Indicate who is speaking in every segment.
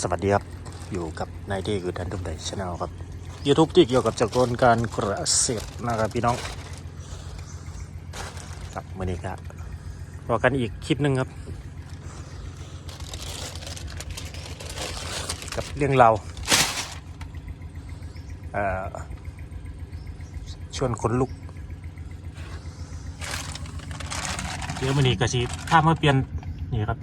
Speaker 1: สวัสดีครับ อยู่กับนายเดคือทันทุกไดชแนลครับ YouTube ที่เกี่ยวกับจักรวาลการเกษตรนะครับพี่น้องครับมือนี้ครับรอกันอีกคลิปหนึ่งครับ กับเรื่องเราเชวนขนลุก เดี๋ยวมือนี้กระชีถ้ามาเปลี่ยนนี่ครับ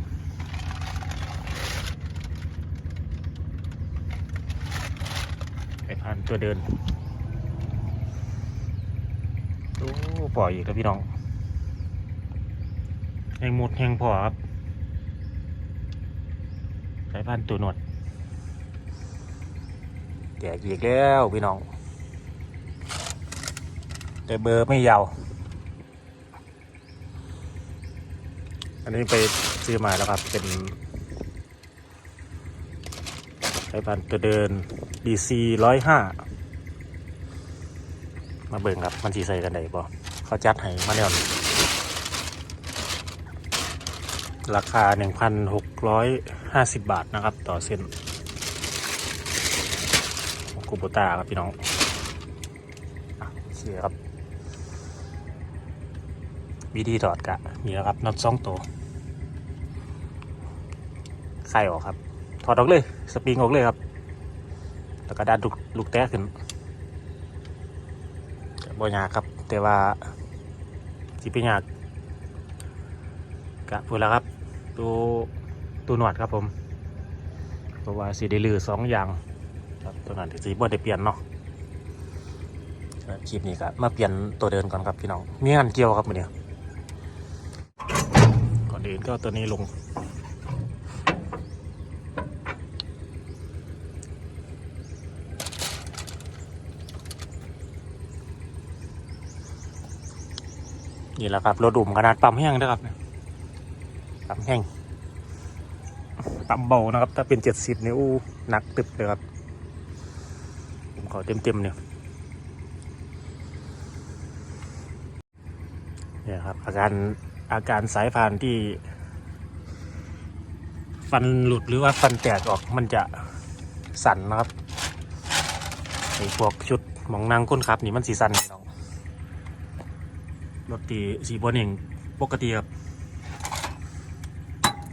Speaker 1: ไปผ่าน ตัวเดินโอ้ปล่อยอีกแล้วพี่น้องแหงหมดแหงพอครับสายพันธุ์ตัวหนวดแตกอีกแล้วพี่น้อง แต่เบอร์ไม่ยาว อันนี้ไปซื้อมาแล้วครับเป็น สายพันธุ์ตัวเดิน DC ร้อยห้ามาเบิ่งครับ มันสีใส่กันได้บ่เขาจัดให้มาแล้วนี่ราคา 1,650 บาทนะครับ ต่อเส้นของคูโบตาครับพี่น้องเสียครับ วิธีถอดกะนี่นะครับน็อตสองตัวไข่ออกครับ ถอดออกเลย สปริงออกเลยครับ แล้วก็ดันลูกลูกแตะขึ้นบ่ยากครับ แต่ว่าสิเป็นยากกะพูดแล้วครับ ตัวตัวหนวดครับผมเพราะว่าสีได้ลือสองอย่างครับตัวนั้นที่สีบ่ได้เปลี่ยนเนาะคลิปนี้ก็มาเปลี่ยนตัวเดินก่อนครับพี่น้องมีงานเกี่ยวครับมือเนี้ยก่อนอื่นก็ตัวนี้ลง นี่แหละครับรถดุมขนาดปั๊มแห้งนะครับเนี่ยปั๊มแห้งปั๊มเบานะครับ ถ้าเป็นเจ็ดสิบนี่อู้หนักตึบเลยครับ ผมขอเต็มเต็มๆเนี่ยเนี่ยครับ อาการอาการสายพานที่ ฟันหลุดหรือว่าฟันแตกออกมันจะสั่นนะครับไอ้พวกชุดหมองนางก้นครับ นี่มันสีสั่นเน้อง รถตีสีบนเองปกติครับ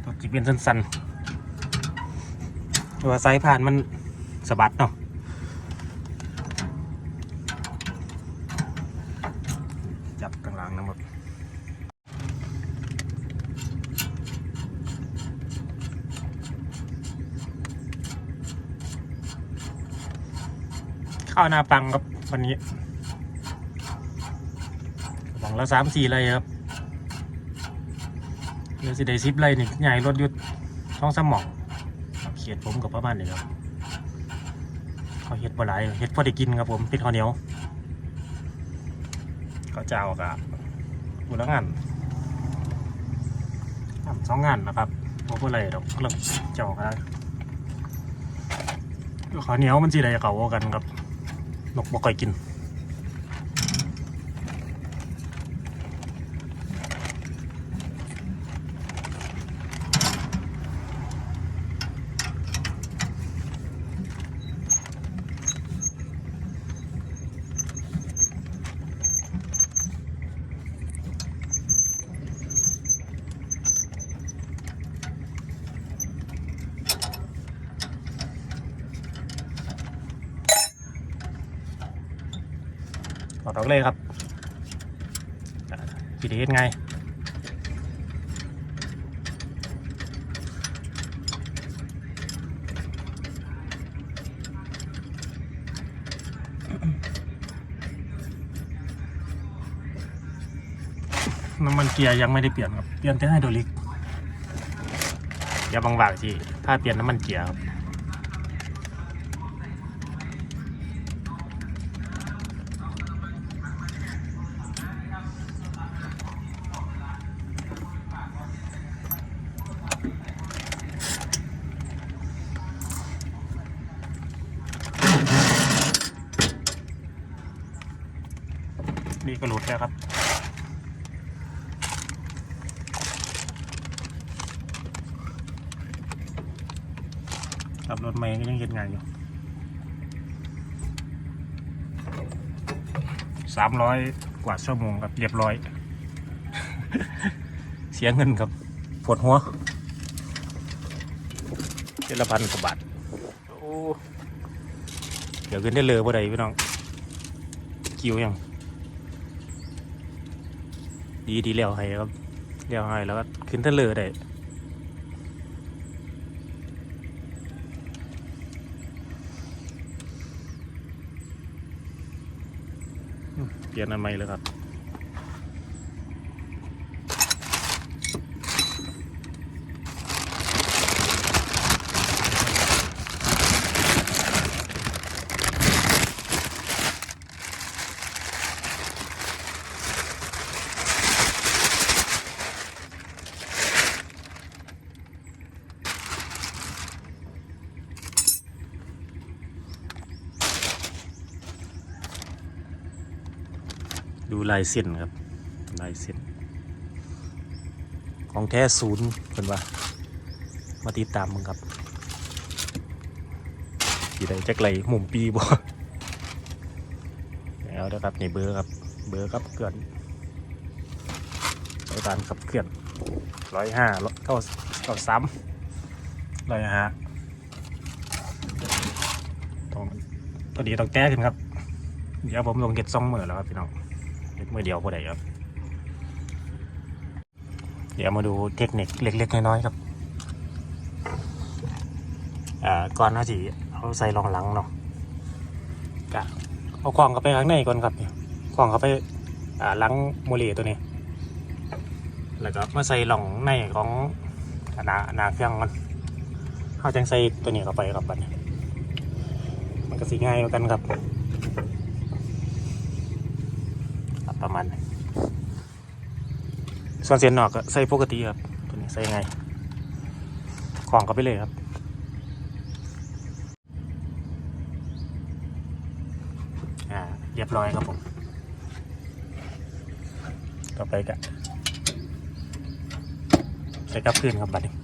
Speaker 1: รถจีเป็นสั้นๆแต่ว่าสายผ่านมันสะบัดเนาะจับกลางหลังนะหมดข้าวหน้าปังครับวันนี้ หวังละสามสี่ไรครับเรือสิได้ซิปไรนี่ใหญ่รถยุดท้องสมองเขียดผมกับประมาณนี้ครับเขาเห็ดบ่หลายเห็ดพอได้กินครับผมเป็นข้าวเหนียวก็เจ้ากะบุละงานทำสองงานนะครับโอ้เพื่อะไรดอกเริ่มเจ้าก็ได้ข้าวเหนียวมันสิได้เขากันครับนกบ่ค่อยกิน ดออกเลยครับวิธีเฮ็ดไงน้ำมันเกียร์ยังไม่ได้เปลี่ยนครับ เปลี่ยนแต่ไฮดรอลิกอย่าบางๆที่ถ้าเปลี่ยนน้ำมันเกียร์ครับ นี่ก็หลุดแล้วครับ ขับรถไม่ก็ยังเห็นงานอยู่สามร้อยกว่าชั่วโมงครับเรียบร้อย เสียเงินครับปวดหัวเจ็ดละพันกว่าบาทเดี๋ยวขึ้นได้เลยบ่ได้พี่น้อง คิวยัง ดีดีแล้วให้ครับเลี้ยวให้แล้วก็ขึ้นทะเลได้เปลี่ยนอันใหม่เลยครับ ดูลายเส้นครับ ลายเส้น ของแท้ศูนย์เป็นว่า มาติดตามมึงครับกี่ได้จักไรหมุมปีบ่แล้วนะครับนี่เบอร์ครับ เบอร์ครับเกลื่อนใช้การขับเคลื่อนร้อยห้าเก้าเก้าสามร้อยห้าต้องตอนนี้ต้องแก้ขึ้นครับ เดี๋ยวผมลงเก็ตซ่องเหมือแล้วครับพี่น้อง เก็ตมือเดียวพอได้ครับ เดี๋ยวมาดูเทคนิคเล็กๆน้อยๆครับอ่าก่อนน้าที่เอาใส่รองหลังเนาะกะเอาควางเข้าไปข้างในก่อนครับเนี่ยควางเข้าไปอ่าลังโมเลตัวนี้ แล้วก็มาใส่หล่องในของหนาหนาเครื่องมันเขาจังใส่ตัวนี้เข้าไปครับบัดนี้มันก็สีง่ายเหมือนกันครับ ครับ ประมาณนี้ส่วนเสียนนอกก็ใส่ปกติครับ ตัวนี้ใส่ไงของก็ไปเลยครับอ่าเรียบร้อยครับผม ต่อไปก็ใส่กับคืนครับบัดนี้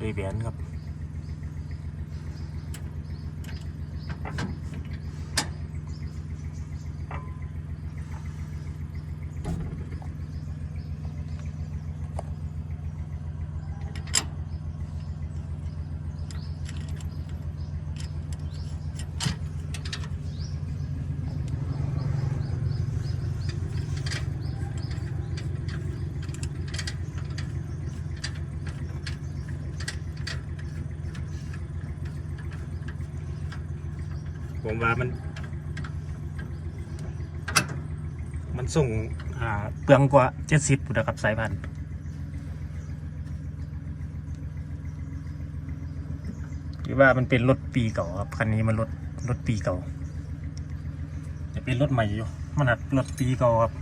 Speaker 1: ด้วยแหวนครับ ผมว่ามัน มันส่งอ่าเปลืองกว่าเจ็ดสิบนะครับสายพันธุ์หรือว่ามันเป็นรถปีเก่าครับคันนี้มันรถรถปีเก่าจะเป็นรถใหม่อยู่มันหัดรถปีเก่าครับ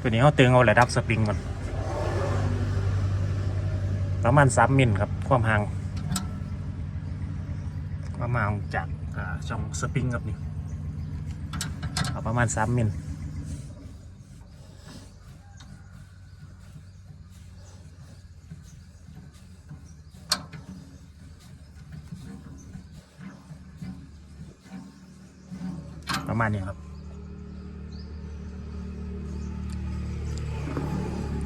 Speaker 1: ตัวนี้เขาเตืองเอาระดับสปริงก่อนประมาณสามมิลครับความห่าง ประมาณจากช่องสปริงครับนี่เอาประมาณสามมิลประมาณนี้ครับ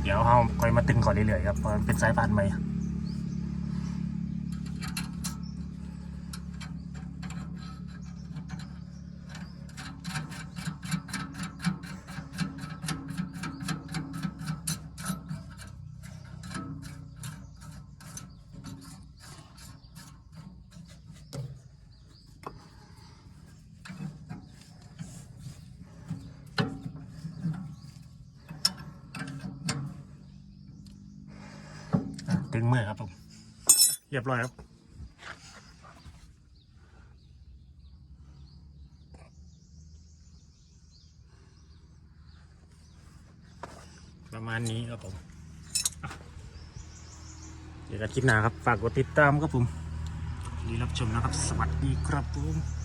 Speaker 1: เดี๋ยวเราคอยมาตึงก่อนเรื่อยๆครับเพราะมันเป็นสายพานใหม่ ตึงมือครับผมเรียบร้อยครับประมาณนี้ครับผมเดี๋ยวกันคลิปหน้าครับ ฝากกดติดตามครับผมดีรับชมนะครับ สวัสดีครับผม